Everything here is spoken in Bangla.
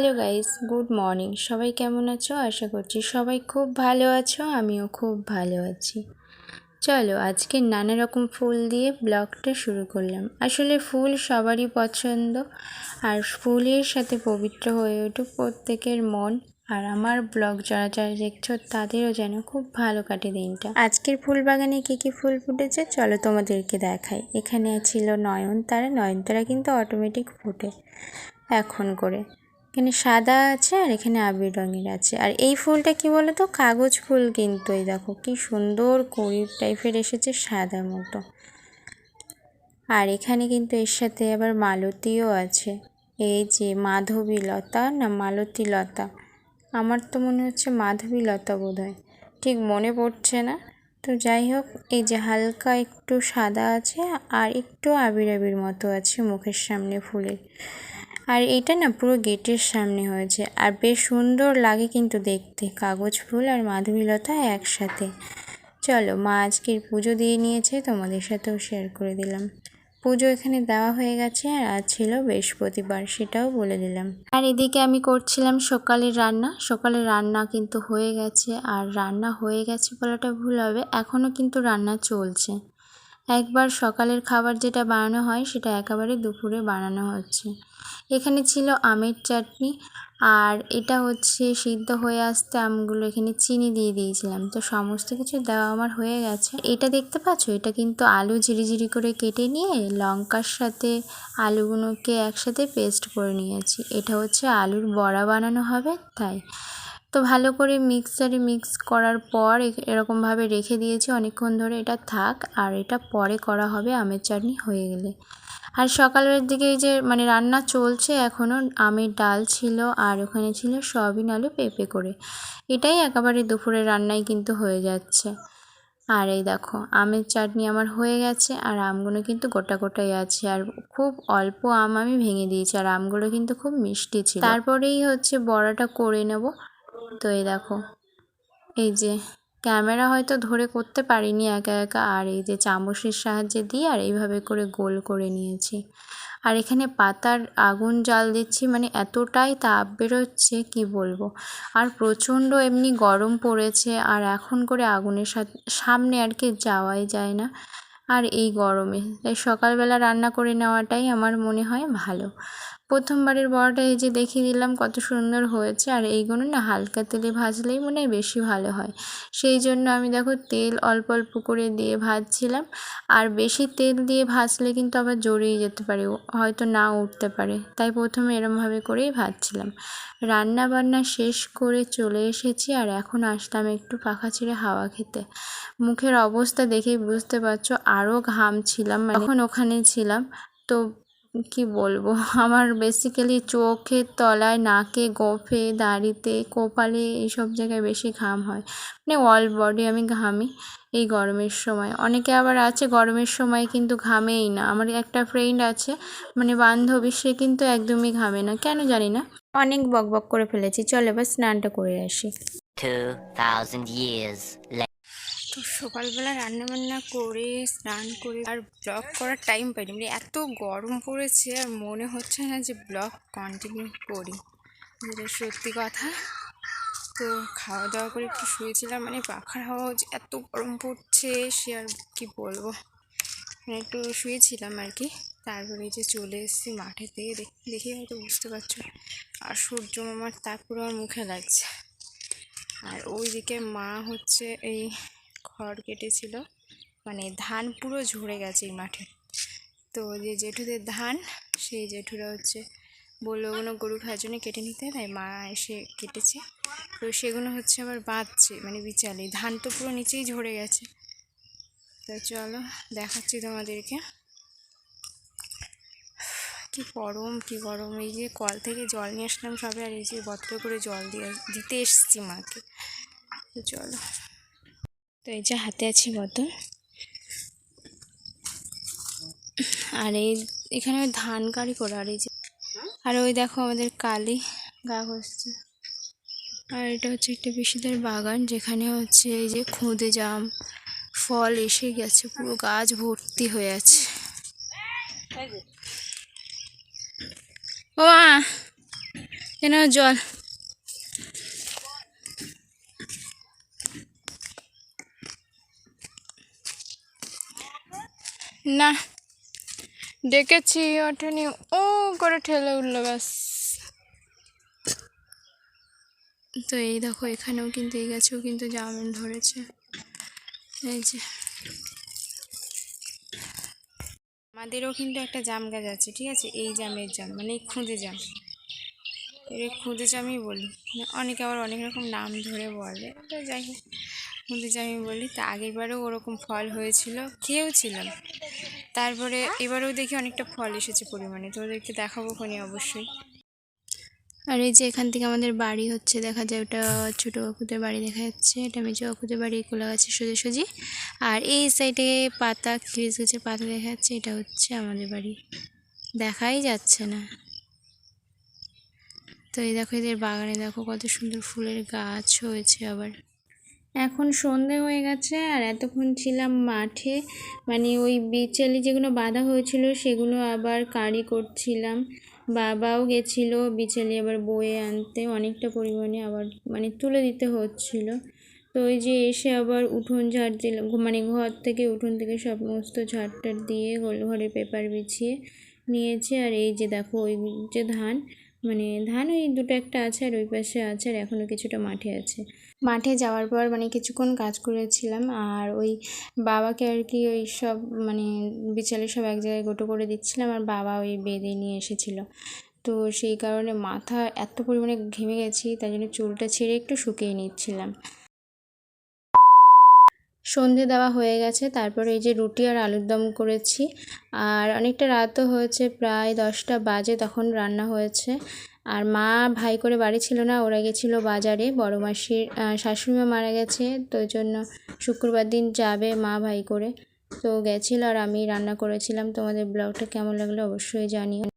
হ্যালো গাইস গুড মর্নিং সবাই কেমন আছো? আশা করছি সবাই খুব ভালো আছো, আমিও খুব ভালো আছি। চলো, আজকে নানা রকম ফুল দিয়ে ব্লগটা শুরু করলাম। আসলে ফুল সবারই পছন্দ, আর ফুলের সাথে পবিত্র হয়ে উঠুক প্রত্যেকের মন, আর আমার ব্লগ যারা যারা দেখছ, তাদেরও যেন খুব ভালো কাটে দিনটা। আজকের ফুল বাগানে কী কী ফুল ফুটেছে? চলো তোমাদেরকে দেখাই। এখানে ছিল নয়নতারা। নয়নতারা কিন্তু অটোমেটিক ফুটে। এখন করে। এখানে সাদা আছে আর এখানে আবির রঙের আছে। আর এই ফুলটা কি বলো তো কাগজ ফুল কিন্তু এই দেখো, কি সুন্দর কুড়ি টাইপের এসেছে সাদা মতো। আর এখানে কিন্তু এর সাথে আবার মালতীও আছে। এই যে মাধবী লতা না মালতী লতা? আমার তো মনে হচ্ছে মাধবী লতা বোধ হয় ঠিক মনে পড়ছে না। তো যাই হোক, এই যে হালকা একটু সাদা আছে আর একটু আবির আবির মতো আছে মুখের সামনে ফুলের। আর এটা না পুরো গেটের সামনে হয়েছে। আর বেশ সুন্দর লাগে কিন্তু দেখতে। কাগজ, ফুল আর মাধবীলতা একসাথে। চলো, মা আজকের পুজো দিয়ে নিয়েছে, তোমাদের সাথেও শেয়ার করে দিলাম। পুজো এখানে দেওয়া হয়ে গেছে আর আজ ছিল বৃহস্পতিবার, সেটাও বলে দিলাম। আর এদিকে আমি করছিলাম সকালের রান্না। সকালে রান্না কিন্তু হয়ে গেছে, আর রান্না হয়ে গেছে বলাটা ভুল হবে। এখনও কিন্তু রান্না চলছে। একবার সকালের খাবার যেটা বানানো হয়, সেটা একেবারে দুপুরে বানানো হচ্ছে। এখানে ছিল আমের চাটনি আর এটা হচ্ছে সিদ্ধ হয়ে আসতে আমগুলো এখানে চিনি দিয়ে দিয়েছিলাম। তো সমস্ত কিছু দেওয়া আমার হয়ে গেছে। এটা দেখতে পাচ্ছ? এটা কিন্তু আলু ঝিরিঝিরি করে কেটে নিয়ে লঙ্কার সাথে আলুগুলোকে একসাথে পেস্ট করে নিয়েছি। এটা হচ্ছে আলুর বড়া বানানো হবে, তাই। তো ভালো করে মিক্সারে মিক্স করার পর এরকমভাবে রেখে দিয়েছি। অনেকক্ষণ ধরে এটা থাক আর এটা পরে করা হবে আমের চাটনি হয়ে গেলে। আর সকালের দিকে এই যে মানে রান্না চলছে এখনও আমের ডাল ছিল আর ওখানে ছিল সয়াবিন আলু পেঁপে করে। এটাই একেবারে দুপুরে রান্নাই কিন্তু হয়ে যাচ্ছে। আর এই দেখো আমের চাটনি আমার হয়ে গেছে আর আমগুলো কিন্তু গোটা গোটাই আছে। আর খুব অল্প আম আমি ভেঙে দিয়েছি আর আমগুলো কিন্তু খুব মিষ্টি ছিল। তারপরেই হচ্ছে বড়াটা করে নেব। তো এই দেখো, এই যে ক্যামেরা হয়তো ধরে করতে পারিনি একা একা, আর এই যে চামচের সাহায্যে দিয়ে আর এইভাবে করে গোল করে নিয়েছি। আর এখানে পাতার আগুন জাল দিচ্ছি মানে এতটাই তাপ বেরোচ্ছে, কি বলব? আর প্রচণ্ড এমনি গরম পড়েছে, আর এখন করে আগুনের সামনে আর কি যাওয়াই যায় না। আর এই গরমে, তাই সকালবেলা রান্না করে নেওয়াটাই আমার মনে হয় ভালো। প্রথমবারের বড়াটা এই যে দেখিয়ে দিলাম কত সুন্দর হয়েছে, আর এইগুলো না হালকা তেলে ভাজলেই মনে হয় বেশি ভালো হয়। সেই জন্য আমি দেখো তেল অল্প অল্প করে দিয়ে ভাজছিলাম, আর বেশি তেল দিয়ে ভাজলে কিন্তু আবার জড়িয়ে যেতে পারে হয়তো না উঠতে পারে। তাই প্রথমে এরমভাবে করেই ভাজছিলাম। রান্না বান্না শেষ করে চলে এসেছি, আর এখন আসলাম একটু পাখা ছিঁড়ে হাওয়া খেতে। মুখের অবস্থা দেখেই বুঝতে পারছ আরও ঘাম ছিলাম মানে এখন ওখানে ছিলাম। তো কি বলব? আমার বেসিক্যালি চোখের তলায়, নাকে, গোফে, দাড়িতে, কপালে এইসব জায়গায় বেশি ঘাম হয়। মানে অল বডি আমি ঘামি এই গরমের সময়। অনেকে আবার আছে গরমের সময় কিন্তু ঘামেই না। আমার একটা ফ্রেন্ড আছে মানে বান্ধবী, সে কিন্তু একদমই ঘামে না। কেন জানি না? অনেক বক বক করে ফেলেছি। চল এবার স্নানটা করে আসি। 2000 years তো সকালবেলা রান্না বান্না করে, স্নান করে আর ব্লগ করার টাইম পাইনি। মানে এত গরম পড়েছে আর মনে হচ্ছে না যে ব্লগ কন্টিনিউ করি। যেটা সত্যি কথা। তো খাওয়া দাওয়া করে একটু শুয়েছিলাম মানে পাখার হাওয়া যে এত গরম পড়ছে, সে আর কি বলব? মানে একটু শুয়েছিলাম আর কি। তারপরে যে চলে এসেছি মাঠে থেকে দেখে হয়তো বুঝতে পারছ। আর সূর্য মামার তাপ পুরো আমার মুখে লাগছে। আর ওইদিকে মা হচ্ছে এই খড় কেটেছিল। মানে ধান পুরো ঝরে গেছে এই মাঠে। তো যে জেঠুদের ধান, সেই জেঠুরা হচ্ছে বলল, ওগুলো গরু খাওয়ার জন্য কেটে নিতে। তাই মা এসে কেটেছে। তো সেগুলো হচ্ছে আবার বাঁধছে মানে বিচালে ধান তো পুরো নিচেই ঝরে গেছে। তো চলো, দেখাচ্ছি তোমাদেরকে। কি গরম কি গরম। এই যে কল থেকে জল নিয়ে আসলাম সবে, আর এই যে বত্র করে জল দিয়ে দিতে এসছি মাকে। তো চলো। এই যে হাতে আছে বোতল আর এই এখানে ধান কারি করে, আর এই যে আর ওই দেখো আমাদের কালি গা ঘষছে। আর এটা হচ্ছে একটা পিসিদের বাগান, যেখানে হচ্ছে এই যে খুঁদে জাম, ফল এসে গেছে, পুরো গাছ ভর্তি হয়ে আছে। ও কেন জল। না ডেকেছি ওঠেনি। ও করে ঠেলে উঠল, ব্যাস। তো এই দেখো, এখানেও কিন্তু এই গাছেও কিন্তু জামিন ধরেছে। এই যে। আমাদেরও কিন্তু একটা জাম গাছ আছে, ঠিক আছে? এই জামের জাম মানে এই খুঁজে জাম। এর খুঁজে জামই বলি। মানে অনেকে আবার অনেক রকম নাম ধরে বলে, তো যাই হোক। খুঁজে আমি বলি, তা আগের বারেও ওরকম ফল হয়েছিল খেয়েও ছিলাম তারপরে এবারেও দেখি অনেকটা ফল এসেছে পরিমাণে, তো ওদেরকে দেখাবো কোনি অবশ্যই। আর এই যে এখান থেকে আমাদের বাড়ি হচ্ছে, দেখা যায় ওটা ছোটো কাকুদের বাড়ি দেখা যাচ্ছে, এটা মেজো কাকুদের বাড়ি কোলা গাছের সোজাসুজি। আর এই সাইডে পাতা খিরিস গাছের পাতা দেখা যাচ্ছে, এটা হচ্ছে আমাদের বাড়ি। দেখাই যাচ্ছে না। তো এই দেখো এদের বাগানে দেখো কত সুন্দর ফুলের গাছ হয়েছে আবার। এখন সন্ধে হয়ে গেছে আর এতক্ষণ ছিলাম মাঠে। মানে ওই বিচালি যেগুলো বাঁধা হয়েছিল সেগুলো আবার কারি করছিলাম। বাবাও গেছিল বিচালি আবার বয়ে আনতে। অনেকটা পরিমাণে আবার মানে তুলে দিতে হচ্ছিল। তো ওই যে এসে আবার উঠোন ঝাড় দিলাম। মানে ঘর থেকে উঠোন থেকে সমস্ত ঝাড় টাড় দিয়ে গোল ঘরে পেপার বিছিয়ে নিয়েছে। আর এই যে দেখো, ওই যে ধান। মানে ধান ওই দুটো একটা আছে আর ওই পাশে আছে আর এখনও কিছুটা মাঠে আছে। মাঠে যাওয়ার পর মানে কিছুক্ষণ কাজ করেছিলাম আর ওই বাবাকে আর কি ওই সব মানে বিচালে সব এক জায়গায় গোটো করে দিচ্ছিলাম আর বাবা ওই বেঁধে নিয়ে এসেছিল। তো সেই কারণে মাথা এত পরিমাণে ঘেমে গেছি তাই জন্য চুলটা ছেড়ে একটু শুকিয়ে নিচ্ছিলাম। সন্ধে দেওয়া হয়ে গেছে। তারপরে এই যে রুটি আর আলুর দম করেছি। আর অনেকটা রাতও হয়েছে প্রায় দশটা বাজে তখন রান্না হয়েছে। আর মা ভাই করে বাড়ি ছিল না ওরা গেছিল বাজারে। বড় মাসির আহ, শাশুড়ি মারা গেছে তো জন্য শুক্রবার দিন যাবে মা ভাই করে। তো গেছিল আর আমি রান্না করেছিলাম। তোমাদের ব্লগটা কেমন লাগল অবশ্যই জানিও।